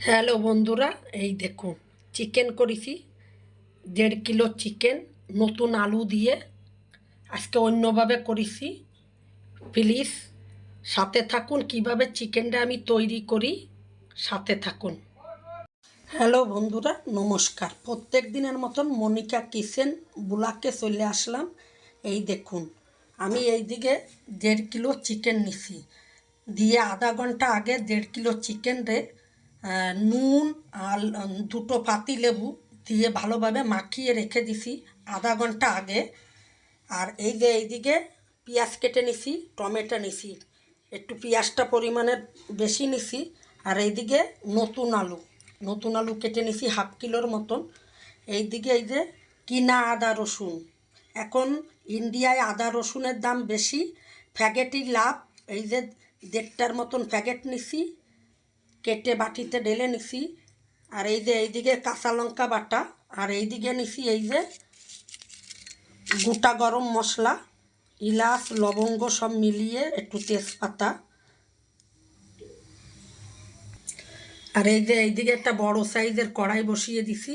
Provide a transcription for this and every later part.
Hello বন্ধুরা, এই দেখুন চিকেন করেছি, দেড় কিলো চিকেন, নতুন আলু দিয়ে। আজকে অন্যভাবে করেছি, প্লিজ সাথে থাকুন, কীভাবে চিকেনটা আমি তৈরি করি, সাথে থাকুন। হ্যালো বন্ধুরা, নমস্কার। প্রত্যেক দিনের মতন মনিকা কিচেন বুলাকে চলে আসলাম। এই দেখুন, আমি এইদিকে দেড় কিলো চিকেন নিছি। দিয়ে আধা ঘণ্টা আগে দেড় কিলো চিকেন রে নুন আর দুটো পাতি লেবু দিয়ে ভালোভাবে মাখিয়ে রেখে দিছি আধা ঘণ্টা আগে। আর এই যে এইদিকে পেঁয়াজ কেটে নিছি, টমেটো নিছি, একটু পেঁয়াজটা পরিমাণে বেশি নিছি। আর এইদিকে নতুন আলু নতুন আলু কেটে নিছি হাফ কিলোর মতন। এইদিকে এই যে কিনা আদা রসুন, এখন ইন্ডিয়ায় আদা রসুনের দাম বেশি। ফ্যাগেটই লাভ, এই যে দেড়টার মতন প্যাকেট নিছি। কেটে বাটিতে ঢেলে নিছি। আর এই যে এইদিকে কাঁচা লঙ্কা বাটা, আর এইদিকে নিছি এই যে গোটা গরম মশলা, ইলাচ, লবঙ্গ সব মিলিয়ে একটু তেজপাতা। আর এই যে এইদিকে একটা বড় সাইজের কড়াই বসিয়ে দিছি।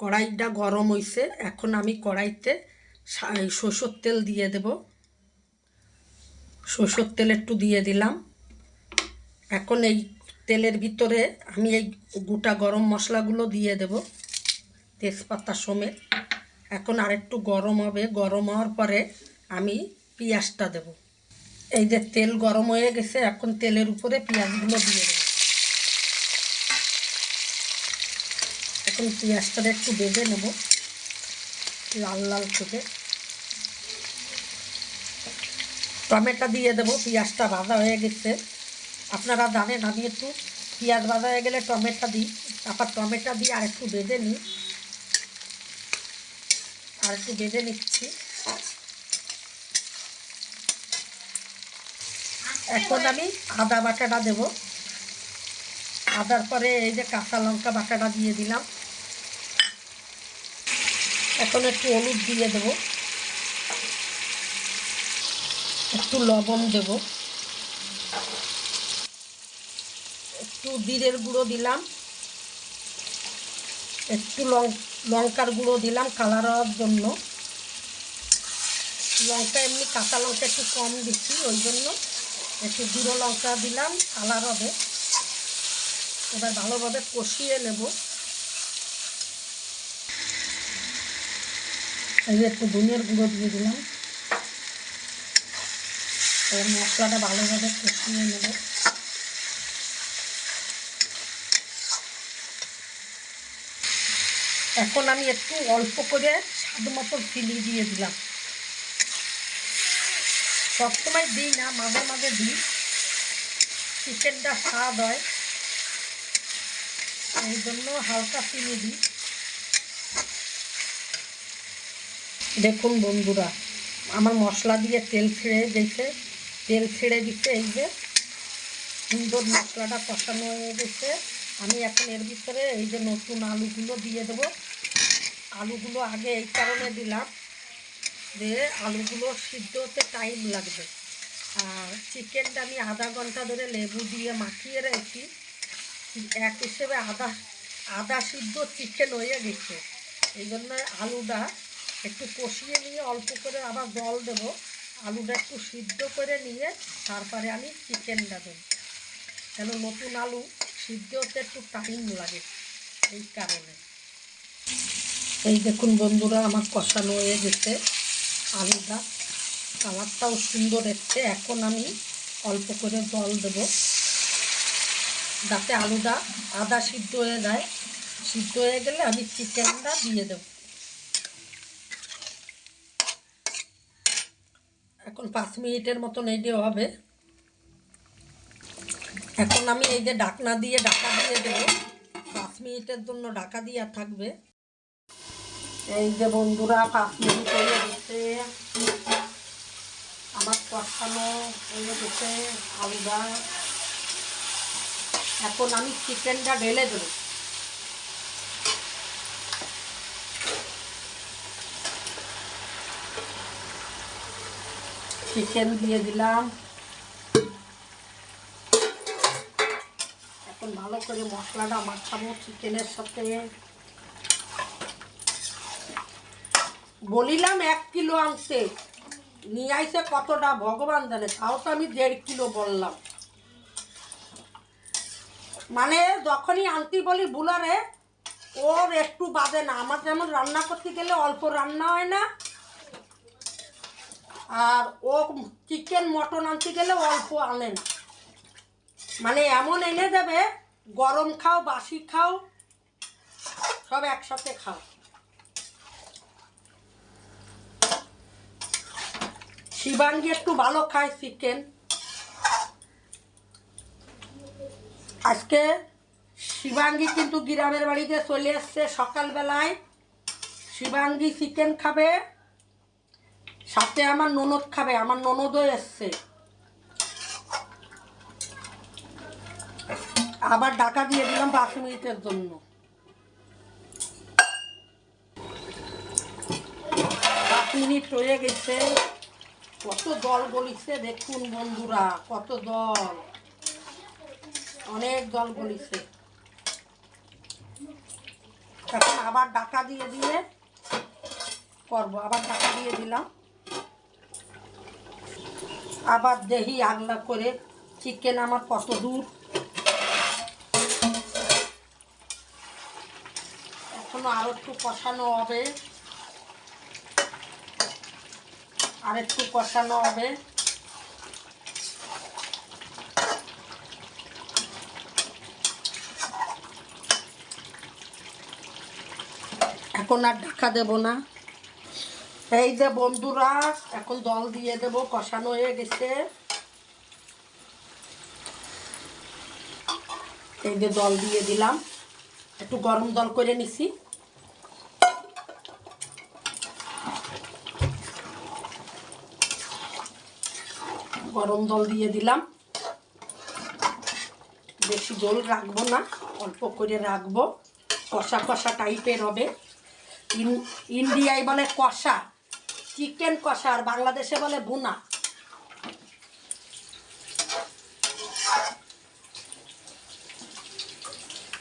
কড়াইটা গরম হইছে, এখন আমি কড়াইতে সরষের তেল দিয়ে দেব। সরষের তেল একটু দিয়ে দিলাম। এখন এই তেলের ভিতরে আমি এই গোটা গরম মশলাগুলো দিয়ে দেব, তেজপাতা সমেত। এখন আরেকটু গরম হবে, গরম হওয়ার পরে আমি পেঁয়াজটা দেব। এই যে তেল গরম হয়ে গেছে, এখন তেলের উপরে পেঁয়াজগুলো দিয়ে দেবো। এখন পেঁয়াজটা একটু বেজে নেব, লাল লাল চোখে টমেটো দিয়ে দেবো, পেঁয়াজটা ভাজা হয়ে গেছে। আপনারা জানেন, আমি একটু পেঁয়াজ ভাজা হয়ে গেলে টমেটো দিই, তারপর টমেটো দিয়ে আর একটু বেঁধে নিই। আর একটু বেঁধে নিচ্ছি। এখন আমি আদা বাটাটা দেব। আদার পরে এই যে কাঁচা লঙ্কা বাটাটা দিয়ে দিলাম। এখন একটু হলুদ দিয়ে দেব। একটু লবণ দেব। একটু জিরের গুঁড়ো দিলাম। একটু লঙ্কার গুঁড়ো দিলাম কালার হওয়ার জন্য। লঙ্কা এমনি কাঁচা লঙ্কা একটু কম দিচ্ছি, ওই জন্য একটু গুঁড়ো লঙ্কা দিলাম কালার হবে। এবার ভালোভাবে কষিয়ে নেব। এই একটু ধনিয়ার গুঁড়ো দিয়ে দিলাম। মশলাটা ভালোভাবে কষিয়ে নেব। এখন আমি একটু অল্প করে স্বাদ মতো চিনি দিয়ে দিলাম। সবসময় দিই না, মাঝে মাঝে দিই। চিকেনটা স্বাদ হয়। এই জন্য হালকা চিনি দিই। দেখুন বন্ধুরা, আমার মশলা দিয়ে তেল ছেড়ে দিয়েছে তেল ছেড়ে দিচ্ছে এই যে সুন্দর মশলাটা কষানো হয়ে গেছে। আমি এখন এর ভিতরে এই যে নতুন আলুগুলো দিয়ে দেবো। আলুগুলো আগে এই কারণে দিলাম যে আলুগুলো সিদ্ধ হতে টাইম লাগবে। আর চিকেনটা আমি আধা ঘণ্টা ধরে লেবু দিয়ে মাখিয়ে রেখেছি। এক হিসেবে আদা আদা সিদ্ধ চিকেন হয়ে গেছে। এই জন্য আলুটা একটু কষিয়ে নিয়ে অল্প করে আবার জল দেব। আলুটা একটু সিদ্ধ করে নিয়ে তারপরে আমি চিকেনটা দেবো। কেন নতুন আলু সিদ্ধ হতে একটু টাইম লাগে। এই কারণে। এই দেখুন বন্ধুরা, আমার কষানো হয়ে গেছে। আলুটা কালারটাও সুন্দর এসছে। এখন আমি অল্প করে জল দেব। যাতে আলুটা আদা সিদ্ধ হয়ে যায়। সিদ্ধ হয়ে গেলে আমি চিকেনটা দিয়ে দেব। এখন পাঁচ মিনিটের মতন এই যে হবে। এখন আমি এই যে ডাকনা দিয়ে ডাকা দিয়ে দেবো। পাঁচ মিনিটের জন্য ডাকা দিয়ে থাকবে। এই যে বন্ধুরা, পাঁচ মিনিট হয়ে গেছে। আমার কষানো হয়ে গেছে আলুদা এখন আমি চিকেনটা ঢেলে দেবো। চিকেন দিয়ে দিলাম। এখন ভালো করে মশলাটা মাখাবো চিকেনের সাথে। বলিলাম এক কিলো আনতে। নিয়ে আইসে কতটা ভগবান জানে, তাও তো আমি দেড় কিলো বললাম। মানে যখনই আনতি বলি বুলারে, ওর একটু বাদে না, আমার যেমন রান্না করতে গেলে অল্প রান্না হয় না, আর ও চিকেন, মটন আনতে গেলে অল্প আনে না। মানে এমন এনে দেবে, গরম খাও, বাসি খাও, সব একসাথে খাও। শিবাঙ্গি একটু ভালো খায় চিকেন আজকে শিবাঙ্গি কিন্তু গ্রামের বাড়িতে চলে এসছে সকালবেলায়। শিবাঙ্গি চিকেন খাবে, সাথে আমার ননদ খাবে, আমার ননদও এসছে। আবার ডাকা দিয়ে দিলাম পাঁচ মিনিটের জন্য। পাঁচ মিনিট হয়ে গেছে। কত দল গলিছে দেখুন বন্ধুরা, কত দল। অনেক দল গলিছে। এখন আবার ডাকা দিয়ে দিয়ে করব, আবার ডাকা দিয়ে দিলাম। আবার দেহি আগলা করে চিকেন আমার কত দূর। এখনও আরও একটু কষানো হবে। আর একটু কষানো হবে। এখন আর ঢাকা দেব না। এই যে বন্ধুরা, এখন জল দিয়ে দেব, কষানো হয়ে গেছে। এই যে জল দিয়ে দিলাম। একটু গরম জল করে নিছি। গরম জল দিয়ে দিলাম। বেশি জল রাখব না, অল্প করে রাখব। কষা কষা টাইপের হবে। ইন- ইন্ডিয়ায় বলে কষা, চিকেন কষা আর বাংলাদেশে বলে বুনা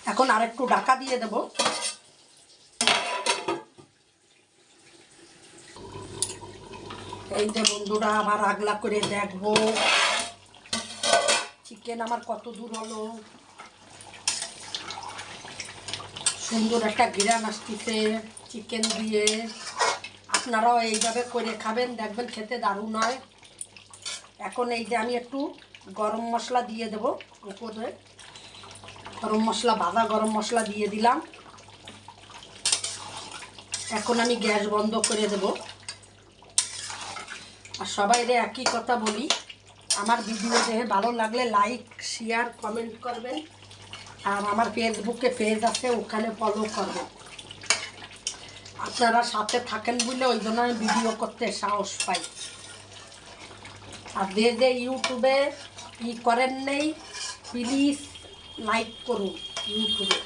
এখন আরেকটু ডাকা দিয়ে দেব। এই যে বন্ধুরা, আমার আগলা করে দেখব চিকেন আমার কত দূর হলো। সুন্দর একটা ঘিরান আসতেছে চিকেন দিয়ে। আপনারাও এইভাবে করে খাবেন, দেখবেন খেতে দারুণ হয়। এখন এই যে আমি একটু গরম মশলা দিয়ে দেব উপরে। গরম মশলা, ভাজা গরম মশলা দিয়ে দিলাম। এখন আমি গ্যাস বন্ধ করে দেব। আর সবাই রে একই কথা বলি। আমার ভিডিও দেখে ভালো লাগলে লাইক শেয়ার কমেন্ট করবেন। আর আমার ফেসবুকে পেজ আছে, ওখানে ফলো করবেন। আপনারা সাথে থাকেন বলে ওই জন্য আমি ভিডিও করতে সাহস পাই। আর যে যে ইউটিউবে ই করেন নেই প্লিজ লাইক করুন ইউটিউবে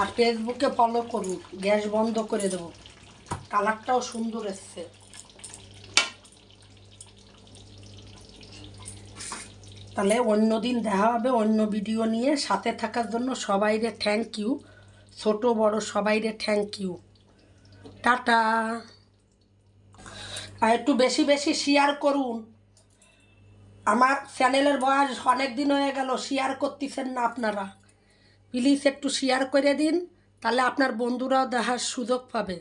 আর ফেসবুকে ফলো করুন, গ্যাস বন্ধ করে দেবো। কালারটাও সুন্দর এসছে। তাহলে অন্য দিন দেখা হবে, অন্য ভিডিও নিয়ে সাথে থাকার জন্য সবাইরে থ্যাংক ইউ ছোট, বড় সবাইরে থ্যাংক ইউ টাটা। আর একটু বেশি বেশি শেয়ার করুন। আমার চ্যানেলের বয়স অনেক দিন হয়ে গেল শেয়ার করতেছেন না আপনারা। প্লিজ একটু শেয়ার করে দিন, তাহলে আপনার বন্ধুরাও দেখার সুযোগ পাবে।